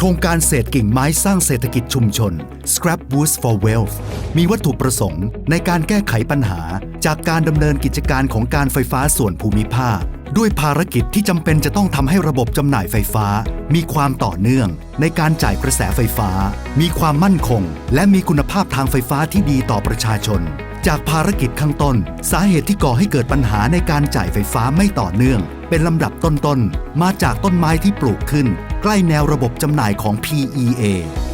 โครงการเศษกิ่งไม้สร้างเศรษฐกิจชุมชน Scrap Boost for Wealth มีวัตถุประสงค์ในการแก้ไขปัญหา จากการดำเนินกิจการของการไฟฟ้าส่วนภูมิภาค ด้วยภารกิจที่จำเป็นจะต้องทำให้ระบบจำหน่ายไฟฟ้า มีความต่อเนื่อง ในการจ่ายกระแสไฟฟ้า มีความมั่นคง และมีคุณภาพทางไฟฟ้าที่ดีต่อประชาชน จากภารกิจข้างต้น สาเหตุที่ก่อให้เกิดปัญหาในการจ่ายไฟฟ้าไม่ต่อเนื่อง เป็นลำดับต้นๆมาจากต้นไม้ที่ปลูกขึ้น ใกล้แนวระบบจำหน่ายของ PEA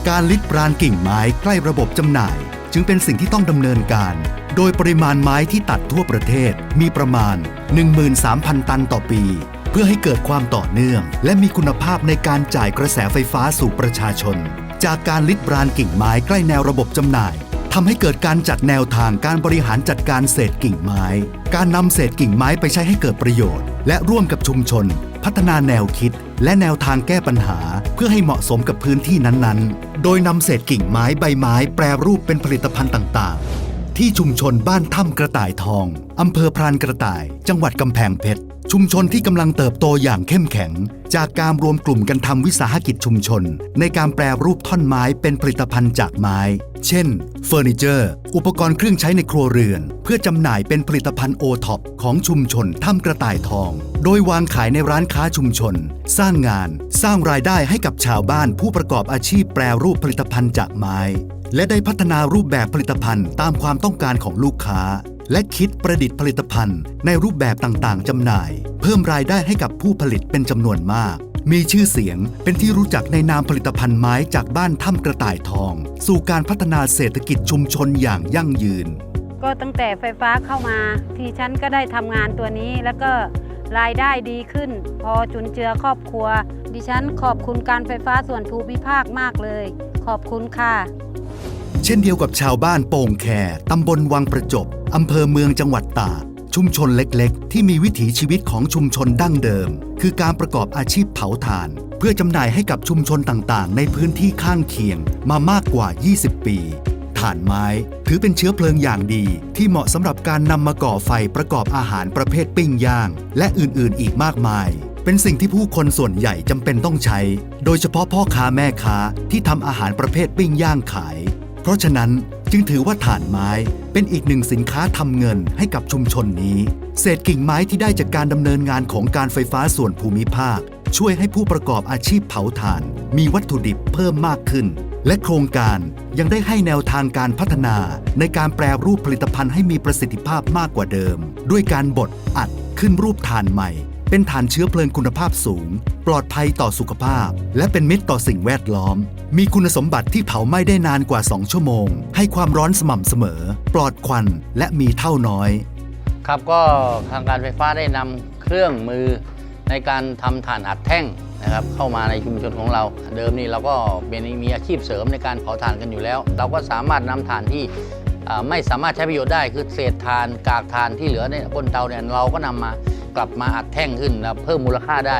การลิดปรานกิ่งไม้ใกล้ระบบจำหน่าย จึงเป็นสิ่งที่ต้องดำเนินการ โดยปริมาณไม้ที่ตัดทั่วประเทศมีประมาณ 13,000 ตันต่อปี เพื่อให้เกิดความต่อเนื่อง และมีคุณภาพในการจ่ายกระแสไฟฟ้าสู่ประชาชน จากการลิดบรานกิ่งไม้ใกล้แนวระบบจำหน่ายทำให้เกิดการจัดแนวทางการบริหารจัดการเศษกิ่งไม้ การนำเศษกิ่งไม้ไปใช้ให้เกิดประโยชน์ และร่วมกับชุมชน พัฒนาแนวคิด และแนวทางแก้ปัญหา เพื่อให้เหมาะสมกับพื้นที่นั้นๆ โดยนำเศษกิ่งไม้ใบไม้แปรรูปเป็นผลิตภัณฑ์ต่างๆ ที่ชุมชนบ้านถ้ำกระต่ายทองอำเภอพรานกระต่าย จังหวัดกำแพงเพชร ชุมชนที่กำลังเติบโตอย่างเข้มแข็ง จากการรวมกลุ่มกันทำวิสาหกิจชุมชน ในการแปรรูปท่อนไม้เป็นผลิตภัณฑ์จากไม้ เช่น เฟอร์นิเจอร์ อุปกรณ์เครื่องใช้ในครัวเรือน เพื่อจำหน่ายเป็นผลิตภัณฑ์โอท็อปของชุมชนถ้ำกระต่ายทอง โดยวางขายในร้านค้าชุมชน สร้างงาน สร้างรายได้ให้กับชาวบ้านผู้ประกอบอาชีพแปรรูปผลิตภัณฑ์จากไม้ และได้พัฒนารูปแบบผลิตภัณฑ์ตามความต้องการของลูกค้า และคิดประดิษฐ์ผลิตภัณฑ์ ในรูปแบบต่างๆจำหน่าย เพิ่มรายได้ให้กับผู้ผลิตเป็นจำนวนมาก มีชื่อเสียงเป็นที่รู้จักในนามผลิตภัณฑ์ไม้จากบ้านถ้ำกระต่ายทอง สู่การพัฒนาเศรษฐกิจชุมชนอย่างยั่งยืน ก็ตั้งแต่ไฟฟ้าเข้ามา ที่ฉันก็ได้ทำงานตัวนี้แล้วก็รายได้ดีขึ้น พอจุนเจือครอบครัว ดิฉันขอบคุณการไฟฟ้าส่วนภูมิภาคมากเลย ขอบคุณค่ะ เช่นเดียวกับชาวบ้านโป่งแคตำบลวังประจบ อำเภอเมืองจังหวัดตากชุมชนเล็กๆ ที่มีวิถีชีวิตของชุมชนดั้งเดิม คือการประกอบอาชีพเผาถ่าน เพื่อจำหน่ายให้กับชุมชนต่างๆ ในพื้นที่ข้างเคียงมามากกว่า 20 ปีถ่านไม้ถือเป็นเชื้อเพลิงอย่างดี ที่เหมาะสำหรับการนำมาก่อไฟประกอบอาหารประเภทปิ้งย่าง และอื่นๆ อีกมากมาย เป็นสิ่งที่ผู้คนส่วนใหญ่จำเป็นต้องใช้ โดยเฉพาะพ่อค้าแม่ค้าที่ทำอาหารประเภทปิ้งย่างขาย เพราะฉะนั้น จึงถือว่าถ่านไม้เป็นอีกหนึ่งสินค้าทำเงินให้กับชุมชนนี้ เศษกิ่งไม้ที่ได้จากการดำเนินงานของการไฟฟ้าส่วนภูมิภาค ช่วยให้ผู้ประกอบอาชีพเผาถ่าน มีวัตถุดิบเพิ่มมากขึ้น และโครงการยังได้ให้แนวทางการพัฒนา ในการแปรรูปผลิตภัณฑ์ให้มีประสิทธิภาพมากกว่าเดิม ด้วยการบดอัดขึ้นรูปถ่านใหม่ เป็นฐานเชื้อเพลิงคุณภาพสูง ปลอดภัยต่อสุขภาพ และเป็นมิตรต่อสิ่งแวดล้อม มีคุณสมบัติที่เผาไหม้ได้นานกว่า 2 ชั่วโมง ให้ความร้อนสม่ำเสมอ ปลอดควันและมีเท่าน้อย ครับก็ทางการไฟฟ้าได้นำเครื่องมือในการทำถ่านอัดแท่งนะครับเข้ามาในชุมชนของเรา เดิมนี่เราก็เป็นมีอาชีพเสริมในการเผาถ่านกันอยู่แล้ว เราก็สามารถนำถ่านที่ไม่สามารถใช้ประโยชน์ได้คือเศษถ่านกากถ่านที่เหลือในบนเตาเนี่ยเราก็นำมา กลับมาอัดแท่งขึ้นแล้วเพิ่มมูลค่าได้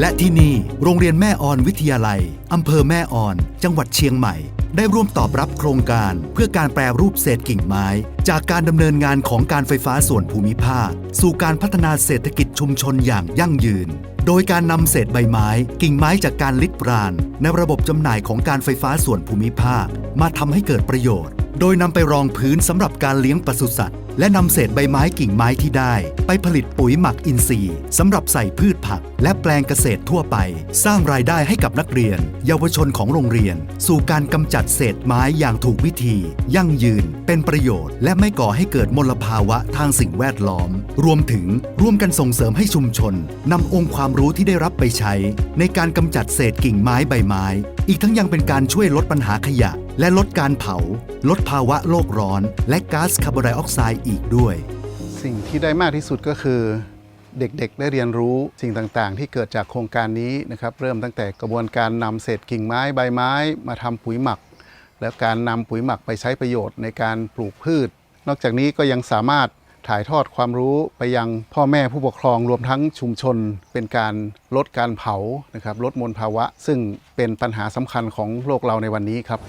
และที่นี่โรงเรียนแม่ออนวิทยาลัยอำเภอแม่ออน จังหวัดเชียงใหม่ ได้ร่วมตอบรับโครงการ เพื่อการแปรรูปเศษกิ่งไม้ จากการดำเนินงานของการไฟฟ้าส่วนภูมิภาค สู่การพัฒนาเศรษฐกิจชุมชนอย่างยั่งยืน โดยการนำเศษใบไม้ กิ่งไม้จากการลิดปราณในระบบจำหน่ายของการไฟฟ้าส่วนภูมิภาค มาทำให้เกิดประโยชน์ โดยนำไปรองพื้นสำหรับการเลี้ยงปศุสัตว์ และนำเศษใบไม้กิ่งไม้ที่ได้ ไปผลิตปุ๋ยหมักอินทรีย์สำหรับใส่พืชผัก และแปลงเกษตรทั่วไป สร้างรายได้ให้กับนักเรียน เยาวชนของโรงเรียน สู่การกำจัดเศษไม้อย่างถูกวิธี ยั่งยืน เป็นประโยชน์ และไม่ก่อให้เกิดมลภาวะทางสิ่งแวดล้อม รวมถึงร่วมกันส่งเสริมให้ชุมชนนำองค์ความรู้ที่ได้รับไปใช้ ในการกำจัดเศษกิ่งไม้ใบไม้ อีกทั้งยังเป็นการช่วยลดปัญหาขยะ และลดการเผา ลดภาวะโลกร้อน และก๊าซคาร์บอนไดออกไซด์อีกด้วย สิ่งที่ได้มากที่สุดก็คือ เด็กๆ ได้เรียนรู้สิ่งต่างๆ ที่เกิดจากโครงการนี้นะครับเริ่มตั้งแต่กระบวนการนำเศษกิ่งไม้ใบไม้ มาทำปุ๋ยหมัก แล้วการนำปุ๋ยหมักไปใช้ประโยชน์ในการปลูกพืช นอกจากนี้ก็ยังสามารถถ่ายทอดความรู้ไปยังพ่อแม่ผู้ปกครองรวมทั้งชุมชน เป็นการลดการเผานะครับลดมลภาวะ ซึ่งเป็นปัญหาสำคัญของโลกเราในวันนี้ครับ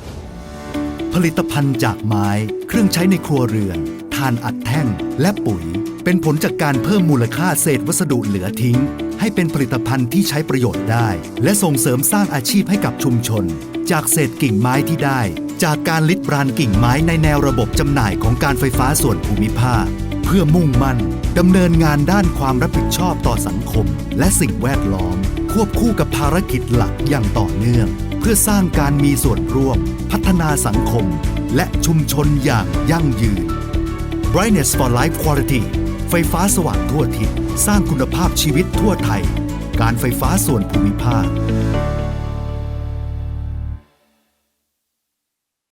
ผลิตภัณฑ์จากไม้ เครื่องใช้ในครัวเรือนทานอัดแท่ง และปุ๋ย เป็นผลจากการเพิ่มมูลค่าเศษวัสดุเหลือทิ้ง ให้เป็นผลิตภัณฑ์ที่ใช้ประโยชน์ได้ และส่งเสริมสร้างอาชีพให้กับชุมชน จากเศษกิ่งไม้ที่ได้ จากการลิดรานกิ่งไม้ในแนวระบบจำหน่ายของการไฟฟ้าส่วนภูมิภาค เพื่อมุ่งมั่นดำเนินงานด้านความรับผิดชอบต่อสังคม และสิ่งแวดล้อม ควบคู่กับภารกิจหลักอย่างต่อเนื่อง พื่อสร้างการมีส่วนร่วม พัฒนาสังคม และชุมชนอย่างยั่งยืน Brightness for Life Quality ไฟฟ้าสว่างทั่วทิศสร้างคุณภาพชีวิตทั่วไทย การไฟฟ้าส่วนภูมิภาค